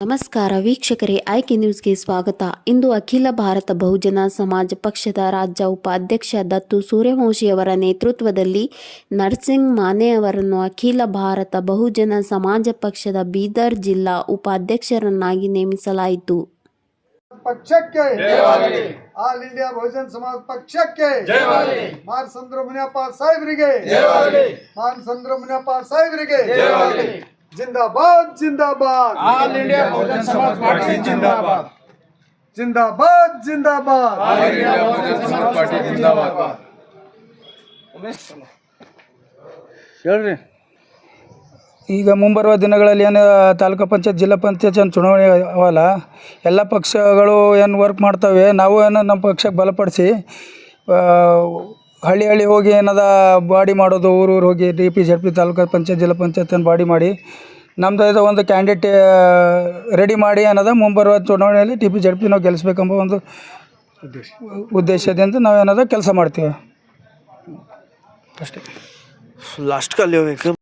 ನಮಸ್ಕಾರ ವೀಕ್ಷಕರೇ ಆಯ್ಕೆ ನ್ಯೂಸ್ಗೆ ಸ್ವಾಗತ. ಇಂದು ಅಖಿಲ ಭಾರತ ಬಹುಜನ ಸಮಾಜ ಪಕ್ಷದ ರಾಜ್ಯ ಉಪಾಧ್ಯಕ್ಷ ದತ್ತು ಸೂರ್ಯವಂಶಿಯವರ ನೇತೃತ್ವದಲ್ಲಿ ನರ್ಸಿಂಗ್ ಮಾನೆ ಅವರನ್ನು ಅಖಿಲ ಭಾರತ ಬಹುಜನ ಸಮಾಜ ಪಕ್ಷದ ಬೀದರ್ ಜಿಲ್ಲಾ ಉಪಾಧ್ಯಕ್ಷರನ್ನಾಗಿ ನೇಮಿಸಲಾಯಿತು. ಪಕ್ಷಕ್ಕೆ ಆಲ್ ಇಂಡಿಯಾ ಬಹುಜನ ಸಮಾಜ ಪಕ್ಷಕ್ಕೆ ಮಾನ್ ಸಂದ್ರ ಮುನಿಯಪ್ಪ ಸಾಹೇಬರಿಗೆ ಮಾನ್ ಸಂದ್ರ ಮುನಿಯಪ್ಪ ಸಾಹೇಬರಿಗೆ ಜಿಂದಾಬಾದ್ ಜಿಂದಾಬಾದ್. All India Bahujan Samaj party ಜಿಂದಾಬಾದ್. ಜಿಂದಾಬಾದ್ ಜಿಂದಾಬಾದ್. All India Bahujan Samaj party ಜಿಂದಾಬಾದ್. ಹೇಳ್ರಿ. ಈಗ ಮುಂಬರುವ ದಿನಗಳಲ್ಲಿ ಏನು ತಾಲೂಕು ಪಂಚಾಯತ್ ಜಿಲ್ಲಾ ಪಂಚಾಯತ್ ಏನು ಚುನಾವಣೆ ಅವಲ್ಲ ಎಲ್ಲ ಪಕ್ಷಗಳು ಏನು ವರ್ಕ್ ಮಾಡ್ತವೆ ನಾವು ಏನು ನಮ್ಮ ಪಕ್ಷಕ್ಕೆ ಬಲಪಡಿಸಿ ಹಳ್ಳಿ ಹಳ್ಳಿ ಹೋಗಿ ಏನದ ಬಾಡಿ ಮಾಡೋದು, ಊರು ಹೋಗಿ D P Z P taluk panchayat, zilla ಪಂಚಾಯ್ತಿಯನ್ನು body ಮಾಡಿ ನಮ್ಮದು ಒಂದು ಕ್ಯಾಂಡಿಡೇಟ್ ರೆಡಿ ಮಾಡಿ ಏನದ ಮುಂಬರುವ ಚುನಾವಣೆಯಲ್ಲಿ ಡಿ ಪಿ ಜಡ್ ಪಿ ನಾವು ಗೆಲ್ಲಿಸ್ಬೇಕೆಂಬ ಒಂದು ಉದ್ದೇಶದಿಂದ ನಾವು ಕೆಲಸ ಮಾಡ್ತೀವಿ. ಅಷ್ಟೇ. ಲಾಸ್ಟ್ ಅಲ್ಲಿ